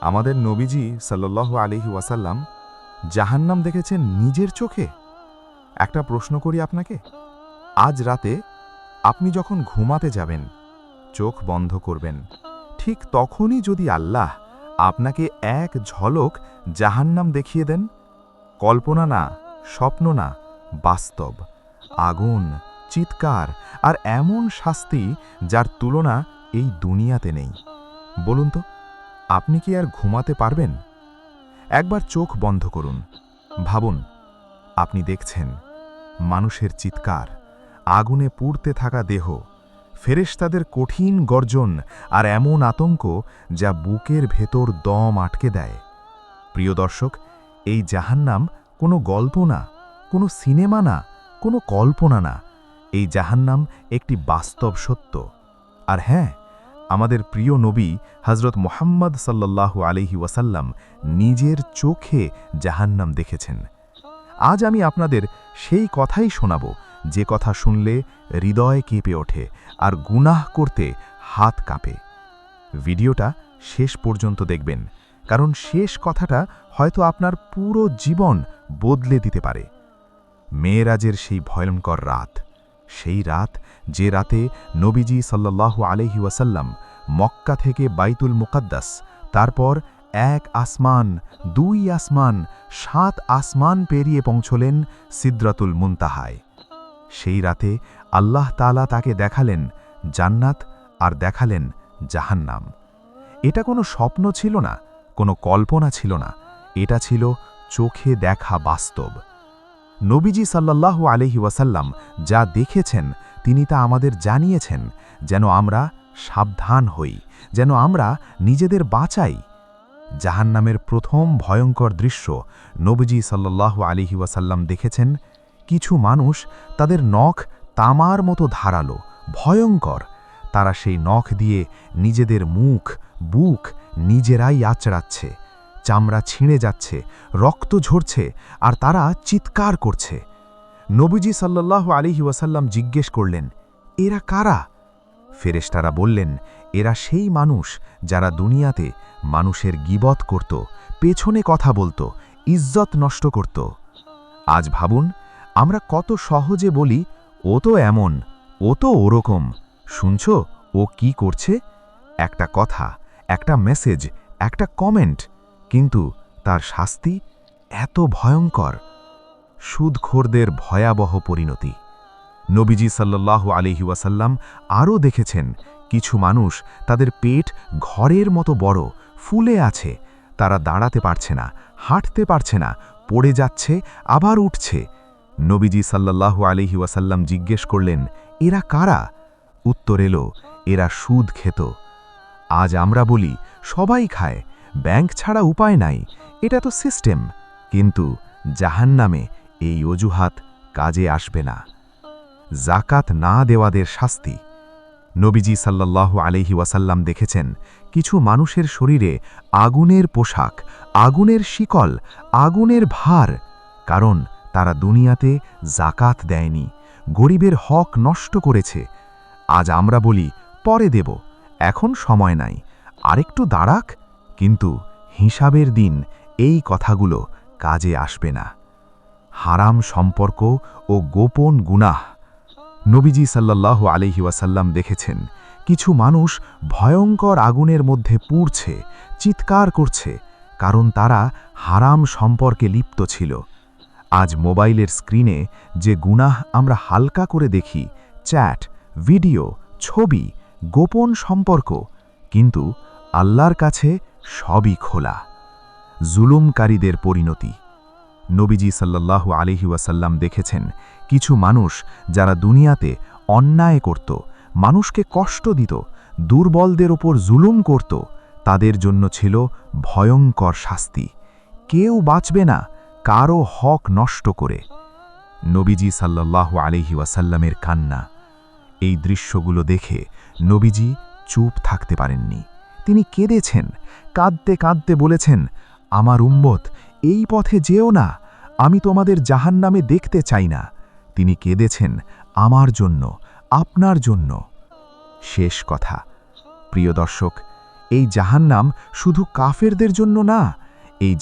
আমাদের নবীজি সাল্লাল্লাহু আলিহি ওয়াসাল্লাম জাহান্নাম দেখেছেন নিজের চোখে? একটা প্রশ্ন করি আপনাকে। আজ রাতে আপনি যখন ঘুমাতে যাবেন, চোখ বন্ধ করবেন, ঠিক তখনই যদি আল্লাহ আপনাকে এক ঝলক জাহান্নাম দেখিয়ে দেন, কল্পনা না, স্বপ্ন না, বাস্তব, আগুন, চিৎকার আর এমন শাস্তি যার তুলনা এই দুনিয়াতে নেই। বলুন তো। আপনি কি আর ঘুমাতে পারবেন? একবার চোখ বন্ধ করুন। ভাবুন, আপনি দেখছেন, মানুষের চিৎকার, আগুনে পুড়তে থাকা দেহ, ফেরেশতাদের কঠিন গর্জন আর এমন আতঙ্ক যা বুকের ভেতর দম আটকে দেয়। প্রিয় দর্শক, এই জাহান্নাম কোনো গল্প না, কোনো সিনেমা না, কোনো কল্পনা না। এই জাহান্নাম একটি বাস্তব সত্য। আর হ্যাঁ আমাদের প্রিয় নবী হজরত মোহাম্মদ সাল্লাল্লাহু আলহি ওয়াসাল্লাম নিজের চোখে জাহান্নাম দেখেছেন। আজ আমি আপনাদের সেই কথাই শোনাব, যে কথা শুনলে হৃদয় কেঁপে ওঠে আর গুনাহ করতে হাত কাঁপে। ভিডিওটা শেষ পর্যন্ত দেখবেন, কারণ শেষ কথাটা হয়তো আপনার পুরো জীবন বদলে দিতে পারে। মেয়েরাজের সেই ভয়ঙ্কর রাত, সেই রাত যে রাতে নবীজি সাল্লাল্লাহু আলহি ওয়াসাল্লাম মক্কা থেকে বাইতুল মুকাদ্দাস। তারপর এক আসমান, দুই আসমান, সাত আসমান পেরিয়ে পৌঁছলেন সিদ্রাতুল মুন্তাহায়। সেই রাতে আল্লাহ তালা তাকে দেখালেন জান্নাত আর দেখালেন জাহান্নাম। এটা কোনো স্বপ্ন ছিল না, কোনো কল্পনা ছিল না। এটা ছিল চোখে দেখা বাস্তব। নবীজি সাল্লাল্লাহু আলহি ওয়াসাল্লাম যা দেখেছেন, তিনি তা আমাদের জানিয়েছেন, যেন আমরা সাবধান হই, যেন আমরা নিজেদের বাঁচাই। জাহান্নামের প্রথম ভয়ঙ্কর দৃশ্য নবীজি সাল্লাল্লাহু আলিহি ওয়াসাল্লাম দেখেছেন, কিছু মানুষ তাদের নখ তামার মতো ধারালো, ভয়ঙ্কর। তারা সেই নখ দিয়ে নিজেদের মুখ, বুক নিজেরাই আচড়াচ্ছে, চামড়া ছিঁড়ে যাচ্ছে, রক্ত ঝরছে আর তারা চিৎকার করছে। নবীজি সাল্লাহ আলিহি ওয়াসাল্লাম জিজ্ঞেস করলেন, এরা কারা? ফেরেশতারা বললেন, এরা সেই মানুষ যারা দুনিয়াতে মানুষের গিবত করত, পেছনে কথা বলতো, ইজ্জত নষ্ট করত। আজ ভাবুন, আমরা কত সহজে বলি, ও তো এমন, ও তো ওরকম, শুনছ, ও কি করছে? একটা কথা, একটা মেসেজ, একটা কমেন্ট, কিন্তু তার শাস্তি এত ভয়ঙ্কর, সুদখোরদের ভয়াবহ পরিণতি। নবীজি সাল্লাহ আলিহি ওয়াসাল্লাম আরও দেখেছেন, কিছু মানুষ তাদের পেট ঘরের মতো বড়, ফুলে আছে, তারা দাঁড়াতে পারছে না, হাঁটতে পারছে না, পড়ে যাচ্ছে, আবার উঠছে। নবীজি সাল্লাল্লাহু আলিহি ওয়াসাল্লাম জিজ্ঞেস করলেন, এরা কারা? উত্তর এলো, এরা সুদ খেত। আজ আমরা বলি, সবাই খায়, ব্যাংক ছাড়া উপায় নাই, এটা তো সিস্টেম। কিন্তু জাহান নামে এই অজুহাত কাজে আসবে না। জাকাত না দেওয়াদের শাস্তি। নবীজি সাল্লাল্লাহু আলহি ওয়াসাল্লাম দেখেছেন, কিছু মানুষের শরীরে আগুনের পোশাক, আগুনের শিকল, আগুনের ভার, কারণ তারা দুনিয়াতে জাকাত দেয়নি, গরিবের হক নষ্ট করেছে। আজ আমরা বলি, পরে দেব, এখন সময় নাই, আরেকটু দাঁড়াক, কিন্তু হিসাবের দিন এই কথাগুলো কাজে আসবে না। হারাম সম্পর্ক ও গোপন গুনাহ নবীজি সাল্লাল্লাহু আলহি ওয়াসাল্লাম দেখেছেন, কিছু মানুষ ভয়ঙ্কর আগুনের মধ্যে পুড়ছে, চিৎকার করছে, কারণ তারা হারাম সম্পর্কে লিপ্ত ছিল। আজ মোবাইলের স্ক্রিনে যে গুনাহ আমরা হালকা করে দেখি, চ্যাট, ভিডিও, ছবি, গোপন সম্পর্ক, কিন্তু আল্লাহর কাছে সবই খোলা। জুলুমকারীদের পরিণতি। নবীজি সাল্লাল্লাহু আলিহি দেখেছেন কিছু মানুষ যারা দুনিয়াতে অন্যায় করত, মানুষকে কষ্ট দিত, দুর্বলদের ওপর জুলুম করত, তাদের জন্য ছিল ভয়ঙ্কর শাস্তি। কেউ বাঁচবে না, কারও হক নষ্ট করে। নবীজি সাল্লাল্লাহু আলিহি ওয়াসাল্লামের কান্না, এই দৃশ্যগুলো দেখে নবীজি চুপ থাকতে পারেননি। তিনি কেঁদেছেন, কাঁদতে কাঁদতে বলেছেন, আমার উম্মত, এই পথে যেও না, আমি তোমাদের জাহান নামে দেখতে চাই না। তিনি কেঁদেছেন আমার জন্য, আপনার জন্য। শেষ কথা। প্রিয় দর্শক, এই জাহান্নাম শুধু কাফেরদের জন্য না, এই